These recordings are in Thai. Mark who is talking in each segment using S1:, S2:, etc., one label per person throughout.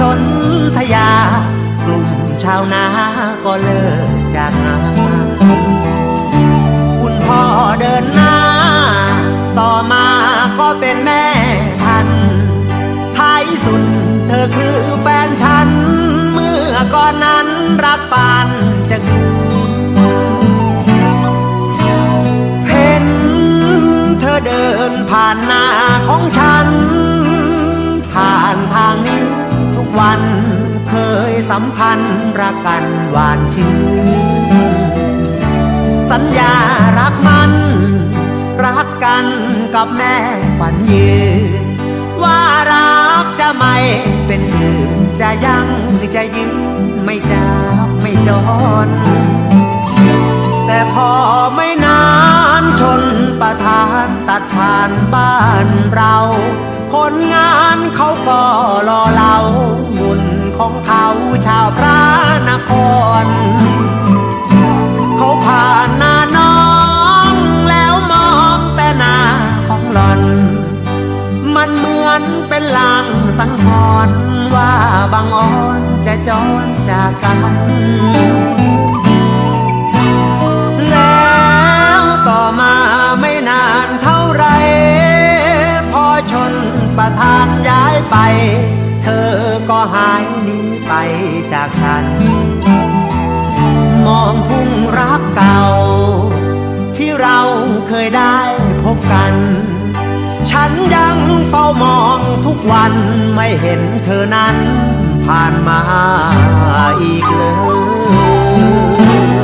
S1: สนธยา กลุ่มชาวนาก็เลิกจากนาคุณพ่อเดินหน้า ต่อมาก็เป็นแม่ทัน ท้ายสุดเธอคือแฟนฉัน เมื่อก่อนนั้นรักปานจะคืนเธอเดินผ่านหน้าของฉันัมพันธ์รักกันหวานชื่นสัญญารักมัน รักกันกับแม่ขวัญยืน ว่ารักจะไม่เป็นอื่นจะยังจะยืนไม่จากไม่จรแต่พอไม่นานชนประทานตัดผ่านบ้านเรา คนงานเขาก็รอ เป็นลางสังหรณ์ว่าบางอ่อนจะจรจากกัน แล้วต่อมาไม่นานเท่าไร พอชนประทานย้ายไป เธอก็หายหนีไปจากฉัน มองทุ่งรักเก่า ที่เราเคยได้พบกัน ฉันยังเฝ้ามองทุกวันไม่เห็นเธอนั้น ผ่านมาอีกเลย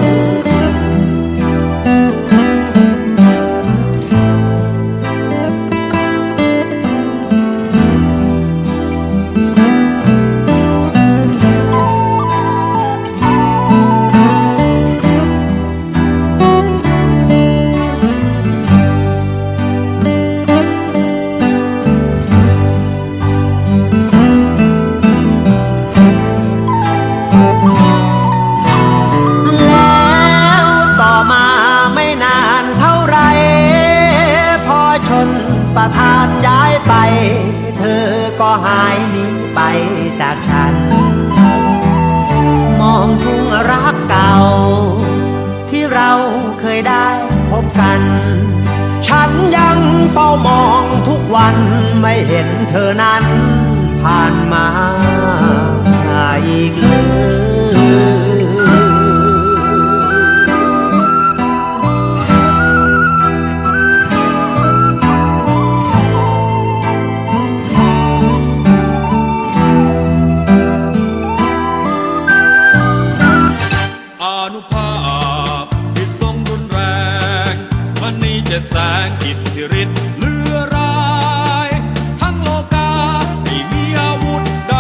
S1: จากฉัน มองทุ่งรักเก่า ที่เราเคยได้พบกัน ฉันยังเฝ้ามองทุกวันไม่เห็นเธอนั้น ผ่านมาอีกเลย
S2: นุภาพที่ทรงรุนแรงมันนี้จะแสงอิทธิฤทธิ์เลือราย ทั้งโลกาไม่มีอาวุธใด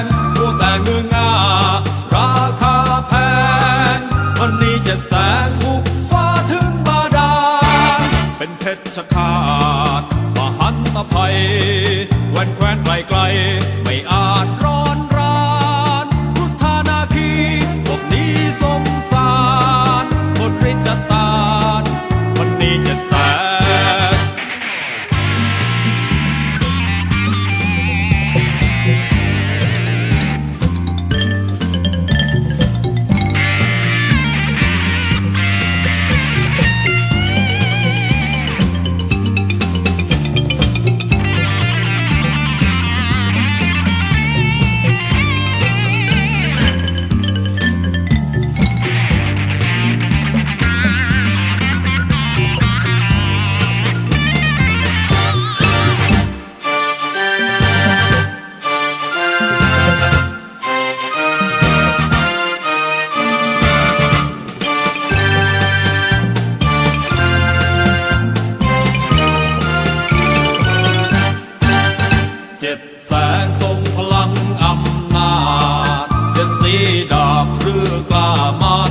S2: นผู้แต่เงืองาราคาแพงวันนี้เจ็ดแสงบุกฟ้าถึงบาดาลเป็นเพชฌฆาตมหันตภัยแควนแควนไกลไกลไม่อาจ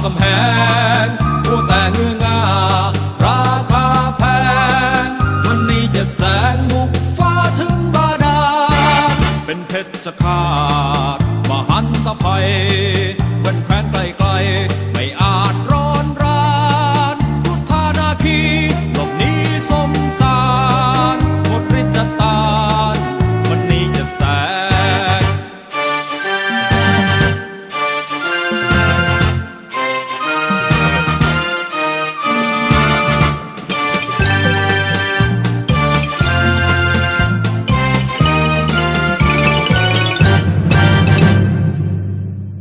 S2: กำแพงผู้แต่เงื้องาราคาแพงวันนี้จะแสงบุกฟ้าถึงบาดาลเป็นเพชรขาดมหันตภัย